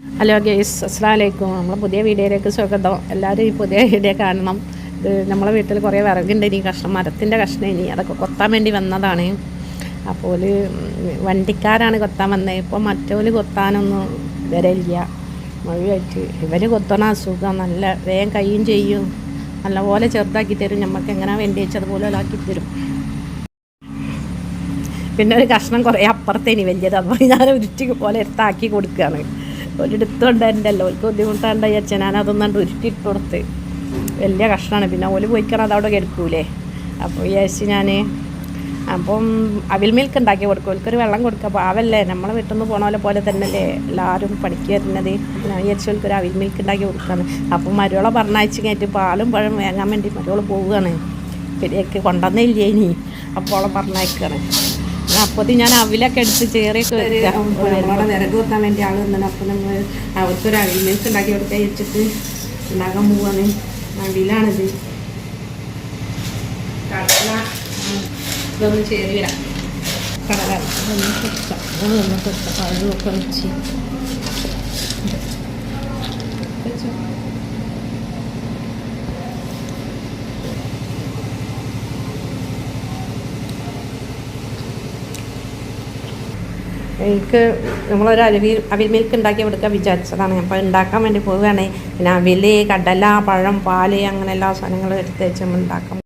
Hello guys അസ്സാം നമ്മൾ പുതിയ വീഡിയോയിലേക്ക് സ്വാഗതം. എല്ലാവരും ഈ പുതിയ വീഡിയോ കാണണം. ഇത് നമ്മളെ വീട്ടിൽ കുറേ വിറകുണ്ട് ഇനി കഷ്ണം മരത്തിന്റെ കഷ്ണം ഇനി. അതൊക്കെ കൊത്താൻ വേണ്ടി വന്നതാണ്. അപ്പോൾ വണ്ടിക്കാരാണ് കൊത്താൻ വന്നത് ഇപ്പോൾ മറ്റോൽ കൊത്താനൊന്നും വരയില്ല മഴയായിട്ട് ഇവർ കൊത്തണ അസുഖം നല്ല വേഗം കയ്യും ചെയ്യും. നല്ലപോലെ ചെറുതാക്കി തരും. നമുക്ക് എങ്ങനെ വേണ്ടി വെച്ചതുപോലെ ആക്കി തരും. പിന്നെ ഒരു കഷ്ണം കുറേ അപ്പുറത്തേനി വലിയത്. അപ്പോൾ ഞാൻ ഉരുട്ടി പോലെ എടുത്താക്കി കൊടുക്കുകയാണ്. ഒരിടത്തുകൊണ്ട് ഓൽക്ക് അല്ലോ ബുദ്ധിമുട്ടാണ്ട് വിചാരിച്ച ഞാൻ അതൊന്നും കണ്ട് ഇട്ട് കൊടുത്ത്. വലിയ കഷ്ടമാണ് പിന്നെ ഓൽ പോയിക്കണം അതവിടെ കിടക്കൂലേ? അപ്പോൾ വിചാരിച്ച് ഞാൻ അപ്പം അവിൽ മിൽക്ക് ഉണ്ടാക്കി കൊടുക്കും. ഓൽക്കൊരു വെള്ളം കൊടുക്കുക പാവല്ലേ നമ്മളെ വീട്ടിൽ നിന്ന് പോണ പോലെ പോലെ തന്നെയല്ലേ എല്ലാവരും പണിക്ക് വരുന്നത്. ഞാൻ വിചാരിച്ചു ഓൽക്കൊരു അവിൽ മിൽക്ക് ഉണ്ടാക്കി കൊടുക്കാന്ന്. അപ്പം മരുവളെ പറഞ്ഞയച്ച് കഴിഞ്ഞിട്ട് പാലും പഴം വാങ്ങാൻ വേണ്ടി മരുവൾ പോവുകയാണ്. ശരിയൊക്കെ കൊണ്ടുവന്നില്ലേ ഇനി അപ്പോൾ അവളെ അപ്പോൾ ഞാൻ അവിലൊക്കെ എടുത്ത് ചേറിയൊക്കെ നമ്മളെ വിറക് വെക്കാൻ വേണ്ടി ആൾ വന്നത് അപ്പൊ നമ്മൾ അവർക്കൊരു ഒരു അഗ്രിമെന്റ്സ് ഉണ്ടാക്കി കൊടുക്കാൻ വെച്ചിട്ട് ഉണ്ടാക്കാൻ പോവാണ്. വണ്ടിയിലാണിത്. കടല ഇതൊന്ന് ചേരി വരാം. കടല. ഒന്ന്. പഴമൊക്കെ വെച്ച് എനിക്ക് നമ്മളൊരു അരുവി അവിൽ മിൽക്ക് ഉണ്ടാക്കി കൊടുക്കാൻ വിചാരിച്ചതാണ്. അപ്പോൾ ഉണ്ടാക്കാൻ വേണ്ടി പോവുകയാണ്. പിന്നെ അവിൽ കടല പഴം പാൽ അങ്ങനെ എല്ലാ സാധനങ്ങളും എടുത്ത് വെച്ച് നമ്മൾ ഉണ്ടാക്കാം.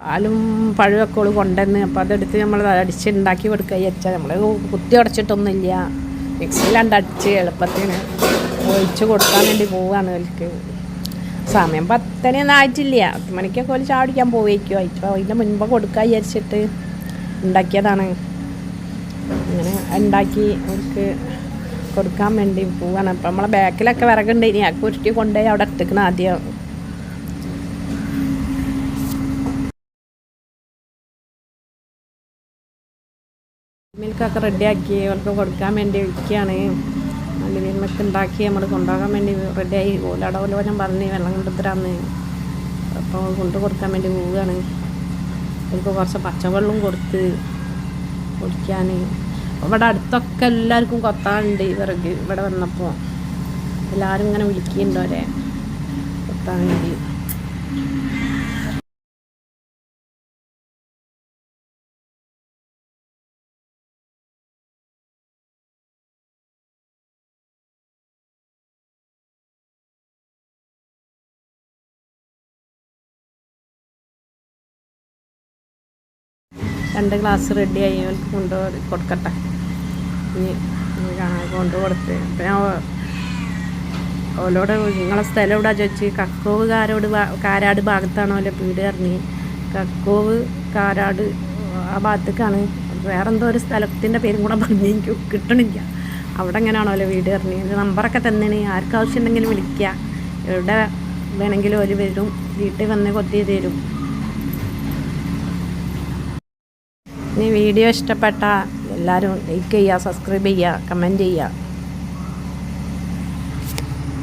പാലും പഴമൊക്കെ ഉള്ളു കൊണ്ടുവന്ന് അപ്പോൾ അതെടുത്ത് നമ്മൾ അടിച്ച് ഉണ്ടാക്കി കൊടുക്കുക വെച്ചാൽ നമ്മൾ കുത്തി ഉടച്ചിട്ടൊന്നുമില്ല. മിക്സിയിലാണ്ട് അടിച്ച് എളുപ്പത്തിന് ഒഴിച്ച് കൊടുക്കാൻ വേണ്ടി പോവുകയാണ് അവർക്ക് സമയം പത്തനൊന്നും ആയിട്ടില്ല. പത്ത് മണിക്കൊക്കെ ഒരു ചാടിക്കാൻ പോവേക്കും. അതിന്റെ മുൻപ് കൊടുക്കാൻ വിചാരിച്ചിട്ട് ഉണ്ടാക്കിയതാണ്. അങ്ങനെ ഉണ്ടാക്കി അവർക്ക് കൊടുക്കാൻ വേണ്ടി പോവാണ്. അപ്പം നമ്മളെ ബാക്കിലൊക്കെ വിറകുണ്ട് ഇനി ആ കുരുട്ടി കൊണ്ടുപോയി അവിടെ എടുത്തിക്കണം ആദ്യം. മിൽക്കൊക്കെ റെഡിയാക്കി അവർക്ക് കൊടുക്കാൻ വേണ്ടി വിൽക്കുകയാണ് നല്ല മിൽമൊക്കെ ഉണ്ടാക്കി നമ്മൾ കൊണ്ടുപോകാൻ വേണ്ടി റെഡിയായി. വല്ലതും പറഞ്ഞ് വെള്ളം കൊണ്ടുത്തരാന്ന്. അപ്പോൾ കൊണ്ടു കൊടുക്കാൻ വേണ്ടി പോവുകയാണ്. അവർക്ക് കുറച്ച് പച്ചവെള്ളം കൊടുത്ത് കുടിക്കാൻ ഇവിടെ അടുത്തൊക്കെ എല്ലാവർക്കും കൊത്താനുണ്ട് ഇവർക്ക് ഇവിടെ വന്നപ്പോൾ എല്ലാവരും ഇങ്ങനെ വിളിക്കുന്നുണ്ട് അവരെ കൊത്താൻ വേണ്ടി രണ്ട് ഗ്ലാസ് റെഡി ആയി. അവർക്ക് കൊണ്ട് കൊടുക്കട്ടെ. ഇനി കൊണ്ട് കൊടുത്ത്. അപ്പം ഞാൻ ഓലോട് നിങ്ങളെ സ്ഥലം എവിടെ ചോദിച്ച്? കക്കോവ് കാരോട് കാരാട് ഭാഗത്താണോ അല്ലെ വീട് ഇറങ്ങി കക്കോവ് കാരാട് ആ ഭാഗത്തേക്കാണ്. വേറെ എന്തോ ഒരു സ്ഥലത്തിന്റെ പേരും കൂടെ പറഞ്ഞ് എനിക്ക് കിട്ടണില്ല. അവിടെ എങ്ങനെയാണോ അല്ലെ വീട് പറഞ്ഞ്. നമ്പറൊക്കെ തന്നേണ്. ആർക്കാവശ്യം ഉണ്ടെങ്കിലും വിളിക്കുക എവിടെ വേണമെങ്കിലും ഒരു വരും. വീട്ടിൽ വന്ന് കൊത്തി തരും. ഇനി വീഡിയോ ഇഷ്ടപ്പെട്ട എല്ലാവരും ലൈക്ക് ചെയ്യുക സബ്സ്ക്രൈബ് ചെയ്യുക കമന്റ് ചെയ്യുക.